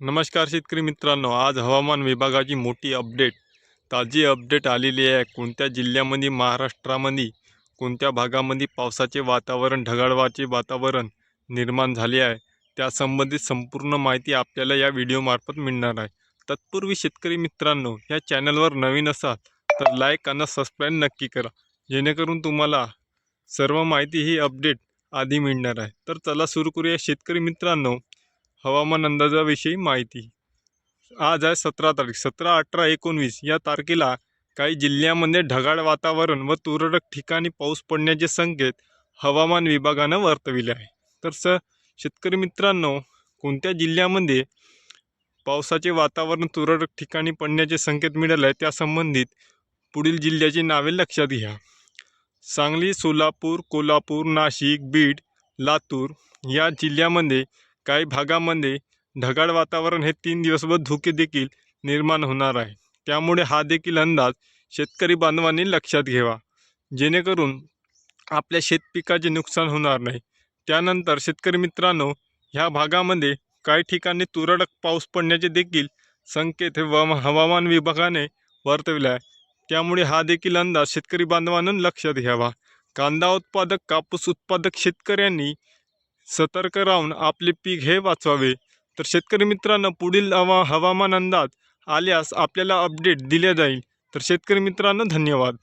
नमस्कार शेतकरी मित्रांनो आज हवामान विभागाची मोठी अपडेट ताजी अपडेट आलेली आहे. कोणत्या जिल्ह्यामध्ये महाराष्ट्रामध्ये कोणत्या भागामध्ये पावसाचे वातावरण ढगाळवाचे वातावरण निर्माण झाले आहे त्यासंबंधित संपूर्ण माहिती आपल्याला या व्हिडिओमार्फत मिळणार आहे. तत्पूर्वी शेतकरी मित्रांनो या चॅनलवर नवीन असाल तर लाईक आणि सबस्क्राईब नक्की करा. जेणेकरून तुम्हाला सर्व माहिती ही अपडेट आधी मिळणार आहे. तर चला सुरू करूया. शेतकरी मित्रांनो हवामान अंदाजाविषयी माहिती. आज आहे सतरा तारीख सतरा अठरा एकोणवीस या तारखेला काही जिल्ह्यामध्ये ढगाळ वातावरण व तुरळक ठिकाणी पाऊस पडण्याचे संकेत हवामान विभागानं वर्तविले आहे. तर स शेतकरी मित्रांनो कोणत्या जिल्ह्यामध्ये पावसाचे वातावरण तुरळक ठिकाणी पडण्याचे संकेत मिळाले आहे त्यासंबंधित पुढील जिल्ह्याची नावे लक्षात घ्या. सांगली सोलापूर कोल्हापूर नाशिक बीड लातूर या जिल्ह्यामध्ये काही भागामध्ये ढगाळ वातावरण हे तीन दिवसभर धुके देखील निर्माण होणार आहे. त्यामुळे हा देखील अंदाज शेतकरी बांधवांनी लक्षात घ्यावा. जेणेकरून आपल्या शेतपिकाचे नुकसान होणार नाही. त्यानंतर शेतकरी मित्रांनो ह्या भागामध्ये काही ठिकाणी तुरळक पाऊस पडण्याचे देखील संकेत हे व हवामान विभागाने वर्तविले आहे. त्यामुळे हा देखील अंदाज शेतकरी बांधवांना लक्षात घ्यावा. कांदा उत्पादक कापूस उत्पादक शेतकऱ्यांनी सतर्क राहून आपले पीक हे वाचवावे. तर शेतकरी मित्रांनो पुढील हवा हवामान अंदाज आल्यास आपल्याला अपडेट दिल्या जाईल. तर शेतकरी मित्रांनो धन्यवाद.